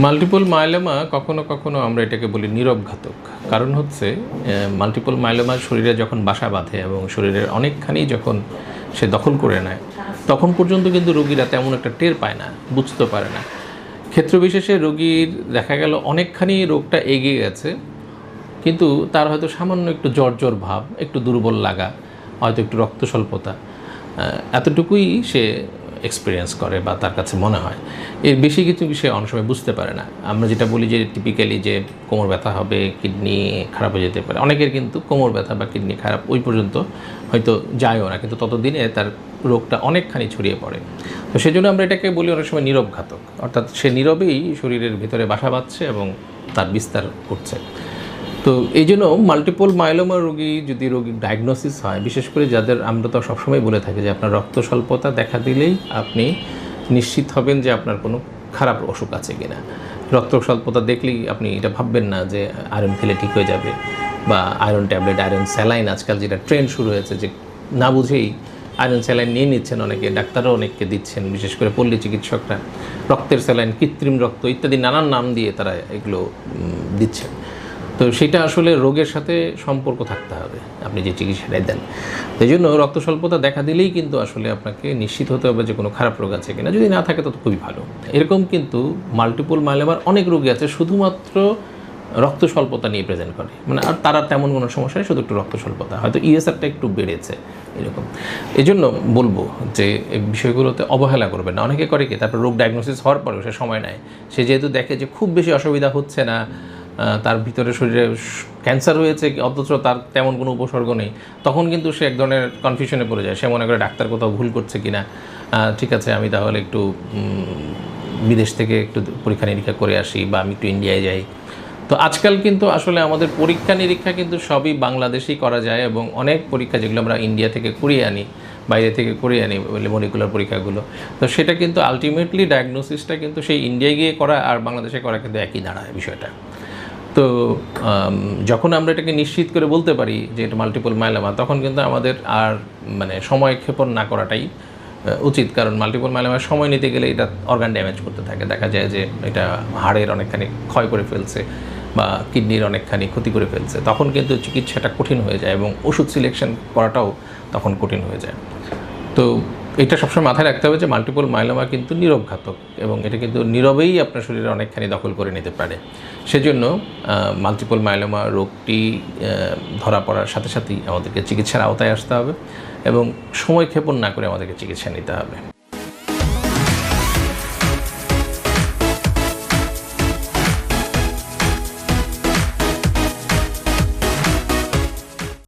Multiple myeloma কখনো কখনো আমরা এটাকে বলি নীরব ঘাতক কারণ হচ্ছে মাল্টিপল মাইলোমা শরীরে যখন বাসা বাঁধে এবং শরীরের অনেকখানি যখন সে দখল করে নেয়, তখন পর্যন্ত কিন্তু রোগীরা তেমন একটা টের পায় না, বুঝতে পারে না। ক্ষেত্র বিশেষে রোগীর দেখা গেল অনেকখানি রোগটা এগিয়ে গেছে, কিন্তু তার হয়তো সামান্য একটু জ্বর জ্বর ভাব, একটু দুর্বল লাগা, হয়তো একটু রক্ত স্বল্পতা এতটুকুই সে এক্সপিরিয়েন্স করে বা তার কাছে মনে হয়। এর বেশি কিছু সে অনেক সময় বুঝতে পারে না। আমরা যেটা বলি যে টিপিক্যালি যে কোমর ব্যথা হবে কিডনি খারাপ হয়ে যেতে পারে। অনেকের কিন্তু কোমর ব্যথা বা কিডনি খারাপ ওই পর্যন্ত হয়তো যায়ও না। কিন্তু ততদিনে তার রোগটা অনেকখানি ছড়িয়ে পড়ে। তো সেজন্য আমরা এটাকে বলি অনেক সময় নীরব ঘাতক অর্থাৎ সে নীরবেই শরীরের ভিতরে বাসা বাঁধছে এবং তার বিস্তার করছে। তো এই জন্য মাল্টিপল মাইলোমা রোগী যদি রোগীর ডায়াগনোসিস হয়, বিশেষ করে যাদের আমরা তো সবসময় বলে থাকি যে আপনার রক্ত স্বল্পতা দেখা দিলেই আপনি নিশ্চিত হবেন যে আপনার কোনো খারাপ অসুখ আছে কিনা। রক্ত স্বল্পতা দেখলেই আপনি এটা ভাববেন না যে আয়রন খেলে ঠিক হয়ে যাবে বা আয়রন ট্যাবলেট আয়রন স্যালাইন আজকাল যেটা ট্রেন্ড শুরু হয়েছে যে না বুঝেই আয়রন স্যালাইন নিয়ে নিচ্ছেন অনেকে, ডাক্তারও অনেককে দিচ্ছেন, বিশেষ করে পল্লী চিকিৎসকরা। রক্তের স্যালাইন কৃত্রিম রক্ত ইত্যাদি নানান নাম দিয়ে তারা এগুলো দিচ্ছেন। তো সেটা আসলে রোগের সাথে সম্পর্ক থাকতে হবে। আপনি যে চিকিৎসাটাই দেন। এই জন্য রক্ত স্বল্পতা দেখা দিলেই কিন্তু আসলে আপনাকে নিশ্চিত হতে হবে যে কোনো খারাপ রোগ আছে কিনা। যদি না থাকে তো খুবই ভালো। এরকম কিন্তু মাল্টিপল মাইলোমার অনেক রোগী আছে শুধুমাত্র রক্ত স্বল্পতা নিয়ে প্রেজেন্ট করে। মানে আর তারা তেমন কোনো সমস্যা নেই, শুধু একটু রক্ত স্বল্পতা। হয়তো ইএসআরটা একটু বেড়েছে এরকম। এই জন্য বলব যে এই বিষয়গুলোতে অবহেলা করবেন না। অনেকে করে কি, তারপর রোগ ডায়াগনোসিস হওয়ার পরেও সে সময় নেয়। সে যেহেতু দেখে যে খুব বেশি অসুবিধা হচ্ছে না তার ভিতরে শরীরে ক্যান্সার হয়েছে কি অথচ তার তেমন কোনো উপসর্গ নেই। তখন কিন্তু সে এক ধরনের কনফিউশনে পড়ে যায়। সে মনে করে ডাক্তার কোথাও ভুল করছে কিনা। আহ, ঠিক আছে আমি তাহলে একটু বিদেশ থেকে একটু পরীক্ষা নিরীক্ষা করে আসি বা আমি একটু ইন্ডিয়ায় যাই। তো আজকাল কিন্তু আসলে আমাদের পরীক্ষা নিরীক্ষা কিন্তু সবই বাংলাদেশেই করা যায় এবং অনেক পরীক্ষা যেগুলো আমরা ইন্ডিয়া থেকে করিয়ে আনি বাইরে থেকে করিয়ে আনি মলিকুলার পরীক্ষাগুলো। তো সেটা কিন্তু আলটিমেটলি ডায়াগনোসিসটা কিন্তু সেই ইন্ডিয়ায় গিয়ে করা আর বাংলাদেশে করা কিন্তু একই দাঁড়ায় বিষয়টা। তো যখন আমরা এটাকে নিশ্চিত করে বলতে পারি যে এটা মাল্টিপল মাইলামা তখন কিন্তু আমাদের আর মানে সময় ক্ষেপণ না করাটাই উচিত। কারণ মাল্টিপল মাইলামার সময় নিতে গেলে এটা অর্গান ড্যামেজ করতে থাকে। দেখা যায় যে এটা হাড়ের অনেকখানি ক্ষয় করে ফেলছে বা কিডনির অনেকখানি ক্ষতি করে ফেলছে। তখন কিন্তু চিকিৎসাটা কঠিন হয়ে যায় এবং ওষুধ সিলেকশন করাটাও তখন কঠিন হয়ে যায়। তো এটা সবসময় মাথায় রাখতে হবে যে মাল্টিপল মাইলোমা কিন্তু নীরব ঘাতক এবং এটা কিন্তু নীরবেই আপনার শরীরে অনেকখানি দখল করে নিতে পারে। সেজন্য মাল্টিপল মাইলোমা রোগটি ধরা পড়ার সাথে সাথেই আমাদেরকে চিকিৎসার আওতায় আসতে হবে এবং সময় ক্ষেপণ না করে আমাদেরকে চিকিৎসা নিতে হবে।